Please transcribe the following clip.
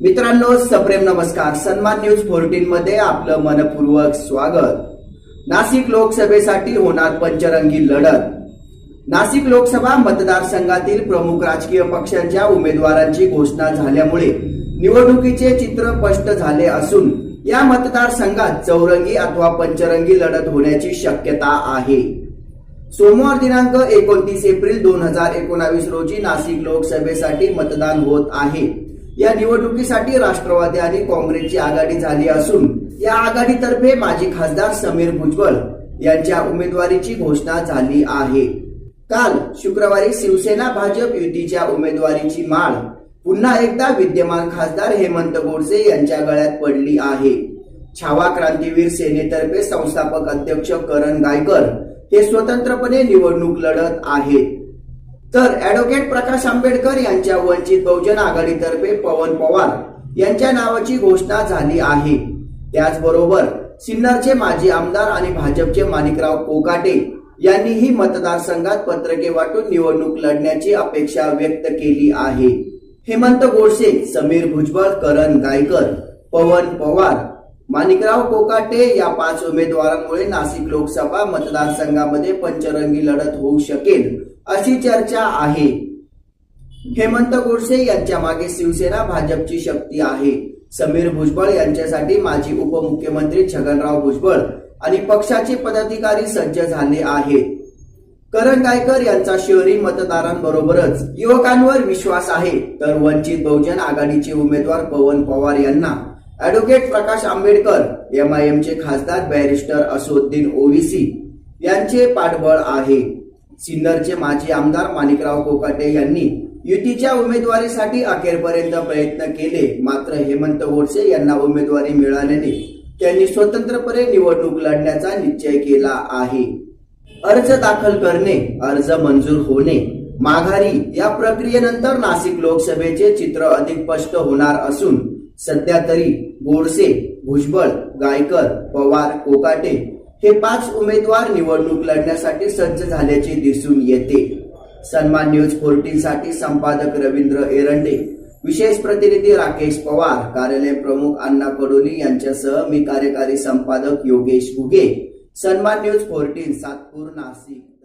मित्रांनो सप्रेम नमस्कार. सन्मान न्यूज फोर्टीन मध्ये आपलं मनपूर्वक स्वागत. नाशिक लोकसभेसाठी होणार पंचरंगी लढत. नाशिक लोकसभा मतदारसंघातील प्रमुख राजकीय पक्षांच्या उमेदवारांची घोषणा झाल्यामुळे निवडणुकीचे चित्र स्पष्ट झाले असून या मतदारसंघात चौरंगी अथवा पंचरंगी लढत होण्याची शक्यता आहे. सोमवार दिनांक एकोणतीस एप्रिल दोन हजार एकोणावीस रोजी नाशिक लोकसभेसाठी मतदान होत आहे. या निवडणुकीसाठी राष्ट्रवादी आणि काँग्रेसची आघाडी झाली असून या आघाडीतर्फे माजी खासदार समीर भुजबळ यांच्या उमेदवारीची घोषणा झाली आहे. काल शुक्रवारी शिवसेना भाजप युतीच्या उमेदवारीची माळ पुन्हा एकदा विद्यमान खासदार हेमंत गोडसे यांच्या गळ्यात पडली आहे. छावा क्रांतीवीर सेनेतर्फे संस्थापक अध्यक्ष करण गायकर हे स्वतंत्रपणे निवडणूक लढत आहेत. तर ऍडव्होकेट प्रकाश आंबेडकर यांच्या वंचित बहुजन आघाडीतर्फे पवन पवार यांच्या नावाची घोषणा झाली आहे. त्याचबरोबर सिन्नरचे माजी आमदार आणि भाजपचे माणिकराव कोकाटे यांनीही मतदारसंघात पत्रके वाटून निवडणूक लढण्याची अपेक्षा व्यक्त केली आहे. हेमंत गोडसे समीर भुजबळ करण गायकर पवन पवार माणिकराव कोकाटे या पाच उमेदवारांमुळे नाशिक लोकसभा मतदारसंघामध्ये पंचरंगी लढत होऊ शकेल अशी चर्चा आहे. हेमंत गोडसे यांच्या मागे शिवसेना भाजपची शक्ती आहे. समीर भुजबळ यांच्यासाठी माजी उपमुख्यमंत्री छगनराव भुजबळ आणि पक्षाचे पदाधिकारी सज्ज झाले आहेत. करण गायकर यांचा शहरी मतदारांबरोबरच युवकांवर विश्वास आहे. तर वंचित बहुजन आघाडीचे उमेदवार पवन पवार यांना advocate Prakash Ambedkar M I एमचे खासदार बॅरिस्टर असुद्दीन ओवीसी यांचे पाठबळ आहे. सिन्नरचे माजी आमदार माणिकराव कोकाटे यांनी युतीच्या उमेदवारीसाठी अखेरपर्यंत प्रयत्न केले. मात्र हेमंत गोडसे यांना उमेदवारी मिळाल्याने त्यांनी स्वतंत्रपणे निवडणूक लढण्याचा निश्चय केला आहे. अर्ज दाखल करणे अर्ज मंजूर होणे माघारी या प्रक्रियेनंतर नाशिक लोकसभेचे चित्र अधिक स्पष्ट होणार असून सध्या तरी गोडसे भुजबळ गायकर पवार कोकाटे हे पाच उमेदवार निवडणूक लढण्यासाठी सज्ज झाल्याचे दिसून येते. सन्मान न्यूज फोर्टीन साठी संपादक रवींद्र एरंडे विशेष प्रतिनिधी राकेश पवार कार्यालय प्रमुख अण्णा कडोली यांच्यासह मी कार्यकारी संपादक योगेश उगे सन्मान न्यूज फोर्टीन सातपूर नाशिक.